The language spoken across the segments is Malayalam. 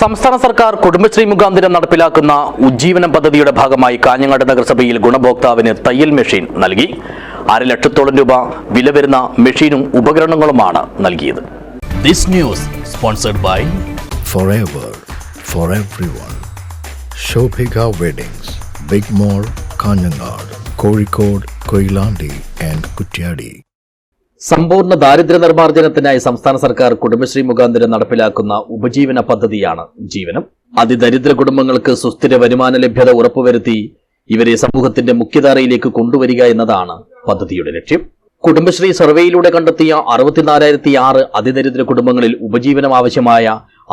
സംസ്ഥാന സർക്കാർ കുടുംബശ്രീ മുഖാന്തരം നടപ്പിലാക്കുന്ന ഉജ്ജീവന പദ്ധതിയുടെ ഭാഗമായി കാഞ്ഞങ്ങാട് നഗരസഭയിൽ ഗുണഭോക്താവിന് തയ്യൽ മെഷീൻ നൽകി അര ലക്ഷത്തോളം രൂപ വില വരുന്ന മെഷീനും ഉപകരണങ്ങളുമാണ് നൽകിയത് This news sponsored by forever for everyone. Shobhika Weddings, Big Mall, Kanyanad, Kozhikode, Koilandi and Kutyadi. സമ്പൂർണ ദാരിദ്ര്യ നിർമ്മാർജനത്തിനായി സംസ്ഥാന സർക്കാർ കുടുംബശ്രീ മുഖാന്തരം നടപ്പിലാക്കുന്ന ഉപജീവന പദ്ധതിയാണ് ജീവനം. അതിദരിദ്ര കുടുംബങ്ങൾക്ക് സുസ്ഥിര വരുമാന ലഭ്യത ഉറപ്പുവരുത്തി ഇവരെ സമൂഹത്തിന്റെ മുഖ്യധാരയിലേക്ക് കൊണ്ടുവരിക എന്നതാണ് പദ്ധതിയുടെ ലക്ഷ്യം. കുടുംബശ്രീ സർവേയിലൂടെ കണ്ടെത്തിയ അറുപത്തിനാലായിരത്തി ആറ് അതിദരിദ്ര കുടുംബങ്ങളിൽ ഉപജീവനം ആവശ്യമായ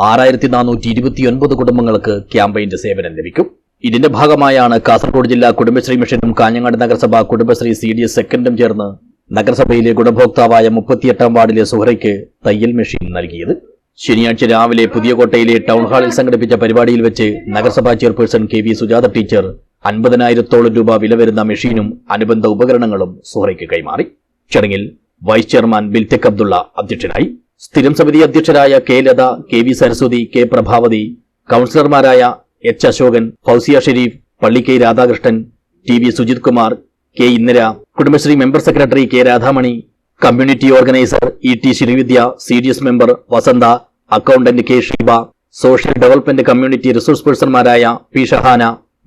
ആറായിരത്തി നാനൂറ്റി ഇരുപത്തിയൊൻപത് കുടുംബങ്ങൾക്ക് ക്യാമ്പയിന്റെ സേവനം ലഭിക്കും. ഇതിന്റെ ഭാഗമായാണ് കാസർഗോഡ് ജില്ലാ കുടുംബശ്രീ മിഷനും കാഞ്ഞങ്ങാട് നഗരസഭ കുടുംബശ്രീ സി ഡി എസ് സെക്കൻഡും ചേർന്ന് നഗരസഭയിലെ ഗുണഭോക്താവായ മുപ്പത്തിയെട്ടാം വാർഡിലെ സുഹറയ്ക്ക് തയ്യൽ മെഷീൻ നൽകിയത്. ശനിയാഴ്ച രാവിലെ പുതിയ കോട്ടയിലെ ടൗൺ ഹാളിൽ സംഘടിപ്പിച്ച പരിപാടിയിൽ വെച്ച് നഗരസഭാ chairperson K V Sujatha teacher അൻപതിനായിരത്തോളം രൂപ വില വരുന്ന മെഷീനും അനുബന്ധ ഉപകരണങ്ങളും സുഹറയ്ക്ക് കൈമാറി. ചടങ്ങിൽ വൈസ് ചെയർമാൻ ബിൽതെക് അബ്ദുള്ള അധ്യക്ഷനായി. സ്ഥിരം സമിതി അധ്യക്ഷരായ K Latha K V Saraswathi K Prabhavathi കൌൺസിലർമാരായ H Ashokan Fousiya Sherif Palli K Radhakrishnan T V Sujith Kumar K Indira Kudumbashree member secretary K Radhamani community organiser E T Sreevidya C D S member Vasantha accountant K Sheeba social development community resource പേഴ്സൺമാരായ P Shahana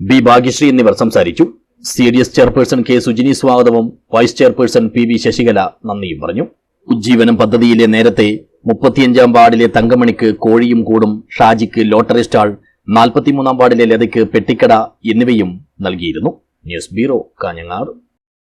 B Bhagyashree എന്നിവർ സംസാരിച്ചു. C D S chairperson K Sujini സ്വാഗതവും vice chairperson P V Sasikala നന്ദിയും പറഞ്ഞു. ഉജ്ജീവനം പദ്ധതിയിലെ നേരത്തെ മുപ്പത്തിയഞ്ചാം വാർഡിലെ തങ്കമണിക്ക് കോഴിയും കൂടും ഷാജിക്ക് ലോട്ടറി സ്റ്റാൾ നാൽപ്പത്തിമൂന്നാം വാർഡിലെ ലതയ്ക്ക് പെട്ടിക്കട എന്നിവയും നൽകിയിരുന്നു. News bureau Kanhangad.